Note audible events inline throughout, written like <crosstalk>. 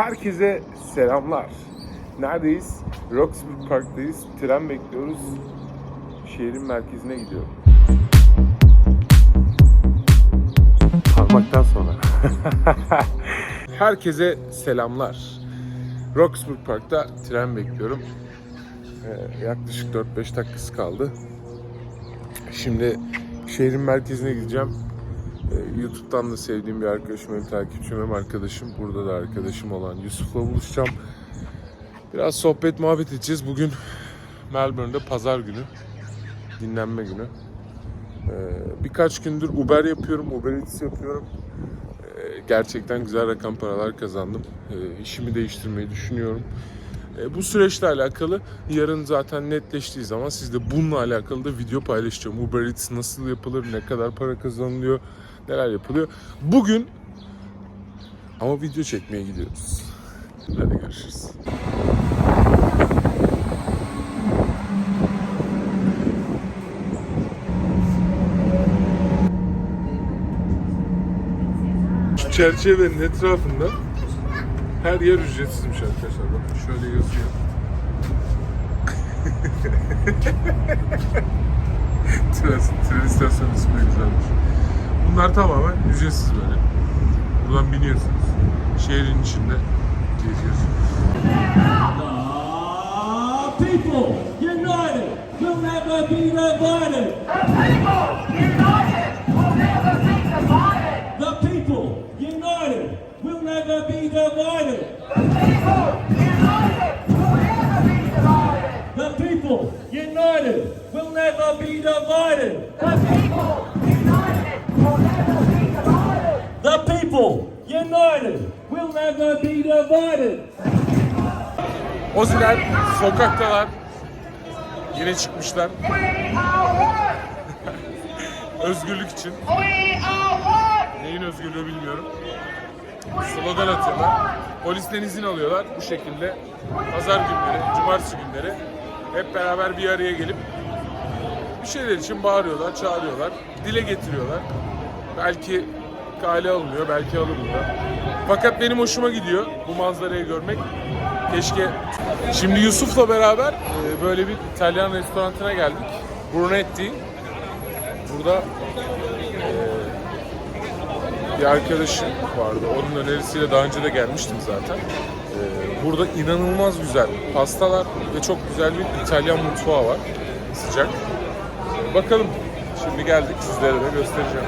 Herkese selamlar. Neredeyiz? Roxburgh Park'tayız. Tren bekliyoruz. Şehrin merkezine gidiyorum. Parmaktan sonra. <laughs> Herkese selamlar. Roxburgh Park'ta tren bekliyorum. Ee, yaklaşık 4-5 dakikası kaldı. Şimdi şehrin merkezine gideceğim. Ee, YouTube'dan da sevdiğim bir arkadaşım, hem takipçim hem arkadaşım. Burada da arkadaşım olan Yusuf'la buluşacağım. Biraz sohbet muhabbet edeceğiz. Bugün Melbourne'de pazar günü. Dinlenme günü. Ee, birkaç gündür Uber yapıyorum, Uber Eats yapıyorum. Ee, gerçekten güzel rakam paralar kazandım. Ee, işimi değiştirmeyi düşünüyorum. Ee, bu süreçle alakalı yarın zaten netleştiği zaman sizde bununla alakalı da video paylaşacağım. Uber Eats nasıl yapılır, ne kadar para kazanılıyor, neler yapılıyor. Bugün ama video çekmeye gidiyoruz. Hadi görüşürüz. Çerçevenin etrafında her yer ücretsizmiş arkadaşlar. Bakın şöyle yazıyor. <laughs> tren, tren istasyonu ismi güzelmiş. Bunlar tamamen ücretsiz böyle. Buradan biniyorsunuz. Şehrin içinde geziyorsunuz. People united will never be divided. Will never be divided. The people united will never be divided. The people united will never be divided. Oziler sokaktalar. Yine çıkmışlar. <laughs> Özgürlük için. Neyin özgürlüğü bilmiyorum. Slogan atıyorlar. Polisten izin alıyorlar bu şekilde. Pazar günleri, cumartesi günleri hep beraber bir araya gelip bir şeyler için bağırıyorlar, çağırıyorlar, dile getiriyorlar. Belki kale alınıyor, belki alınmıyor. Fakat benim hoşuma gidiyor bu manzarayı görmek. Keşke Şimdi Yusuf'la beraber e, böyle bir İtalyan restoranına geldik. Brunetti. Burada bir arkadaşım vardı. Onun önerisiyle daha önce de gelmiştim zaten. E, Burada inanılmaz güzel pastalar ve çok güzel bir İtalyan mutfağı var. Sıcak. Bakalım. Şimdi geldik sizlere de göstereceğim.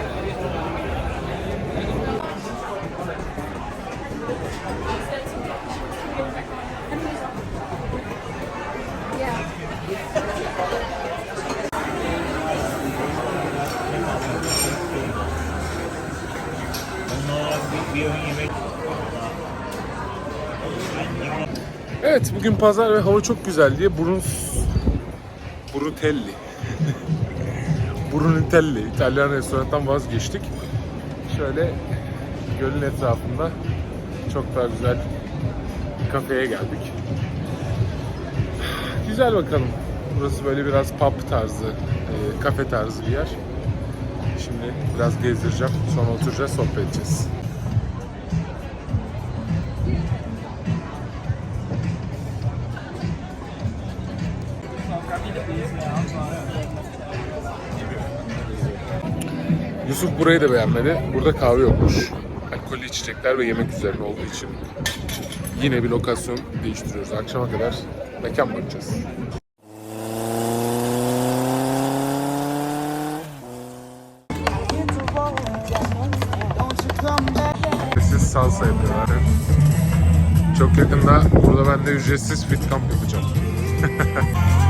Evet bugün pazar ve hava çok güzel diye Bruns Brutelli Brunitelli İtalyan restorandan vazgeçtik. Şöyle gölün etrafında çok daha güzel kafeye geldik. Güzel bakalım. Burası böyle biraz pub tarzı, e, kafe tarzı bir yer. Şimdi biraz gezdireceğim. Sonra oturacağız, sohbet edeceğiz. Yusuf burayı da beğenmedi. Burada kahve yokmuş. Alkollü içecekler ve yemek üzerine olduğu için yine bir lokasyon değiştiriyoruz. Akşama kadar mekan bakacağız. Ücretsiz salsa yapıyorlar. Çok yakında burada ben de ücretsiz fit kamp yapacağım. <laughs>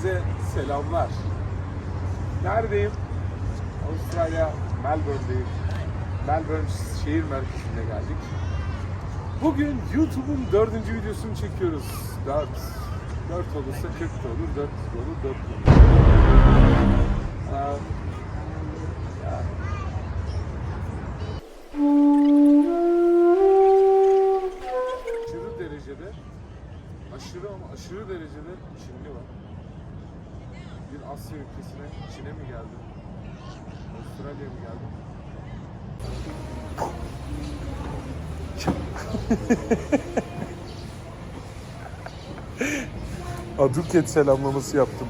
Herkese selamlar. Neredeyim? Avustralya, Melbourne'deyim. Melbourne şehir merkezine geldik. Bugün YouTube'un dördüncü videosunu çekiyoruz. Dört. Dört olursa 40 da olur, dört da olur, dört da olur. Aa, ya. <laughs> Aduket selamlaması yaptım.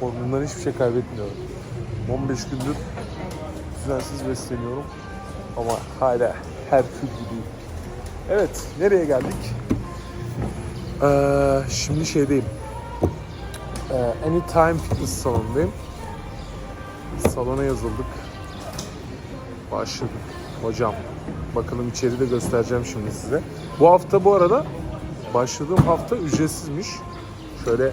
Formumdan hiçbir şey kaybetmiyorum. 15 gündür düzensiz besleniyorum. Ama hala her kül gibi. Evet, nereye geldik? Ee, şimdi şeydeyim. Ee, Anytime Fitness salonundayım. Salona yazıldık. Başladık. Hocam, bakalım içeri de göstereceğim şimdi size. Bu hafta bu arada başladığım hafta ücretsizmiş. Şöyle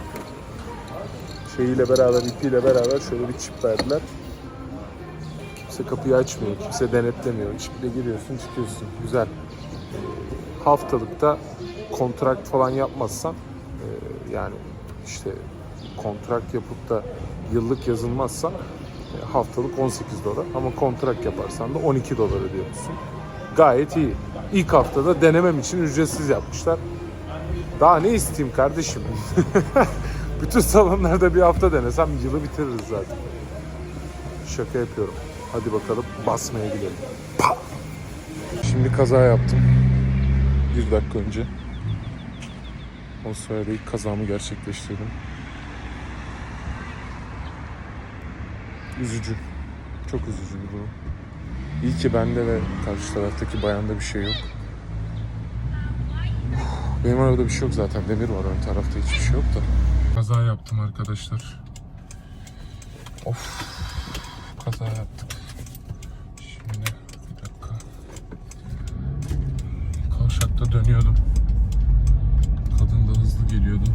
şeyiyle beraber, ipiyle beraber şöyle bir çip verdiler. Kimse kapıyı açmıyor, kimse denetlemiyor. Çiple giriyorsun, çıkıyorsun. Güzel. Haftalıkta kontrakt falan yapmazsan e, yani işte kontrakt yapıp da yıllık yazılmazsa haftalık 18 dolar ama kontrakt yaparsan da 12 dolar ödüyorsun. Gayet iyi. İlk haftada denemem için ücretsiz yapmışlar. Daha ne isteyeyim kardeşim? <laughs> Bütün salonlarda bir hafta denesem yılı bitiririz zaten. Şaka yapıyorum. Hadi bakalım basmaya gidelim. Pa! Şimdi kaza yaptım. Bir dakika önce. O sırada ilk kazamı gerçekleştirdim. Üzücü. Çok üzücü bir durum. İyi ki bende ve karşı taraftaki bayanda bir şey yok. Benim arabada bir şey yok zaten. Demir var ön tarafta hiçbir şey yok da. Kaza yaptım arkadaşlar. Of. Kaza yaptık. Şimdi bir dakika. Kavşakta dönüyordum. Kadın da hızlı geliyordu.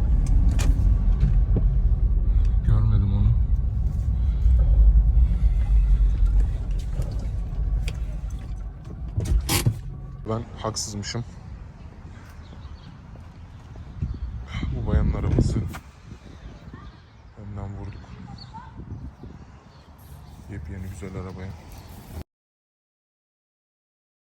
Ben haksızmışım. Bu bayanın arabası önden vurduk. Yepyeni güzel arabaya.